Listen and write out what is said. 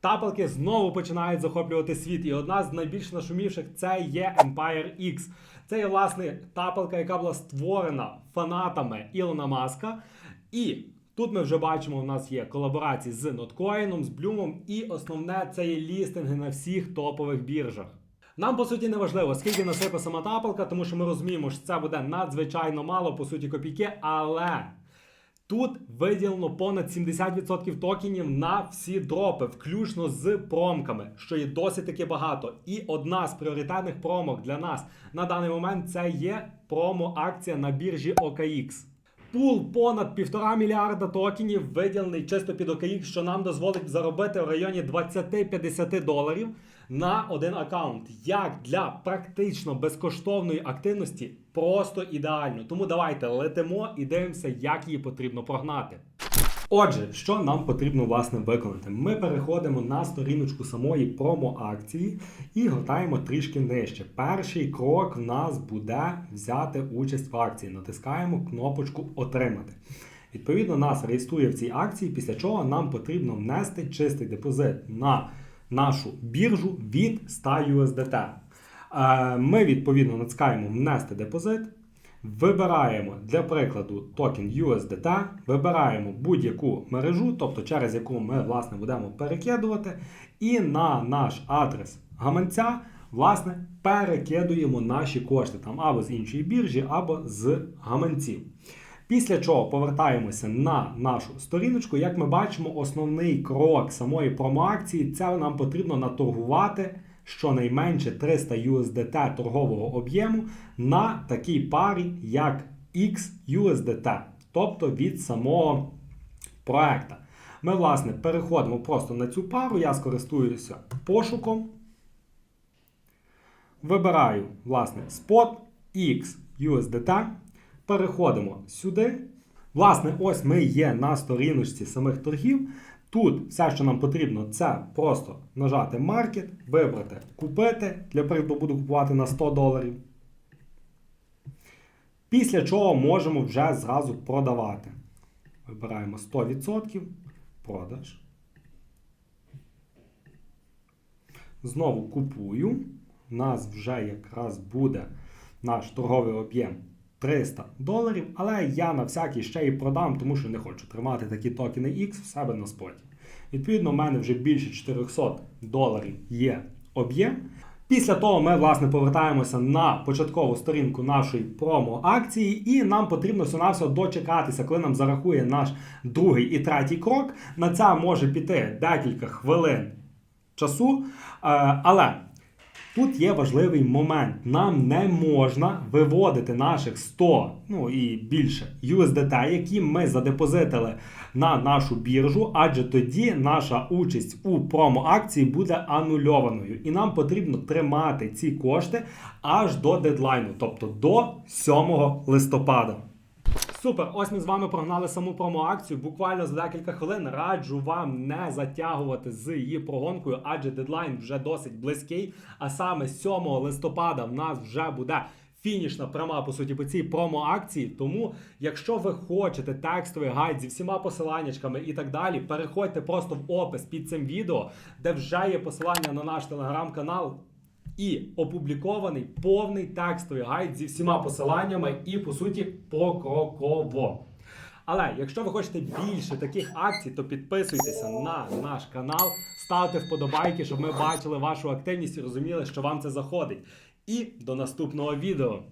Тапалки знову починають захоплювати світ, і одна з найбільш нашумівших це є Empire X. Це є власне тапалка, яка була створена фанатами Ілона Маска. І тут ми вже бачимо, у нас є колаборації з Notcoin, з Bloom, і основне це є лістинги на всіх топових біржах. Нам по суті не важливо, скільки насипе сама тапалка, тому що ми розуміємо, що це буде надзвичайно мало, по суті, копійки, але. Тут виділено понад 70% токенів на всі дропи, включно з промками, що є досить таки багато. І одна з пріоритетних промок для нас на даний момент це є промо-акція на біржі OKX. Пул понад півтора мільярда токенів виділений чисто під OKX, що нам дозволить заробити в районі 20-50 доларів на один аккаунт. Як для практично безкоштовної активності, просто ідеально. Тому давайте летимо і дивимося, як її потрібно прогнати. Отже, що нам потрібно власне виконати? Ми переходимо на сторіночку самої промо-акції і гортаємо трішки нижче. Перший крок в нас буде взяти участь в акції. Натискаємо кнопочку Отримати. Відповідно, нас реєструє в цій акції, після чого нам потрібно внести чистий депозит на нашу біржу від 100 USDT. Е, Ми відповідно натискаємо внести депозит. Вибираємо для прикладу токен USDT, вибираємо будь-яку мережу, тобто через яку ми власне будемо перекидувати, і на наш адрес гаманця власне перекидуємо наші кошти там або з іншої біржі, або з гаманців. Після чого повертаємося на нашу сторіночку. Як ми бачимо, основний крок самої промоакції це нам потрібно наторгувати щонайменше 300 USDT торгового об'єму на такій парі, як XUSDT, тобто від самого проекта. Ми, власне, переходимо просто на цю пару. Я скористуюся пошуком. Вибираю, власне, спот XUSDT. Переходимо сюди. Власне, ось ми є на сторіночці самих торгів. Тут все, що нам потрібно, це просто нажати маркет, вибрати купити. Для прикладу буду купувати на 100 доларів. Після чого можемо вже зразу продавати. Вибираємо 100% продаж. Знову купую. У нас вже якраз буде наш торговий об'єм 300 доларів, але я на всякий ще і продам, тому що не хочу тримати такі токени X в себе на споті. Відповідно, у мене вже більше 400 доларів є об'єм. Після того ми власне повертаємося на початкову сторінку нашої промо-акції, і нам потрібно всього-навсього дочекатися, коли нам зарахує наш другий і третій крок. На це може піти декілька хвилин часу. Е, Але Тут є важливий момент. Нам не можна виводити наших 100, ну і більше USDT, які ми задепозитили на нашу біржу, адже тоді наша участь у промо-акції буде анульованою. І нам потрібно тримати ці кошти аж до дедлайну, тобто до 7 листопада. Супер, ось ми з вами прогнали саму промоакцію. Буквально за декілька хвилин раджу вам не затягувати з її прогонкою, адже дедлайн вже досить близький. А саме 7 листопада в нас вже буде фінішна пряма по суті по цій промо-акції. Тому, якщо ви хочете текстовий гайд зі всіма посиланнячками і так далі, переходьте просто в опис під цим відео, де вже є посилання на наш телеграм-канал. І опублікований повний текстовий гайд зі всіма посиланнями і, по суті, покроково. Але якщо ви хочете більше таких акцій, то підписуйтеся на наш канал, ставте вподобайки, щоб ми бачили вашу активність і розуміли, що вам це заходить. І до наступного відео.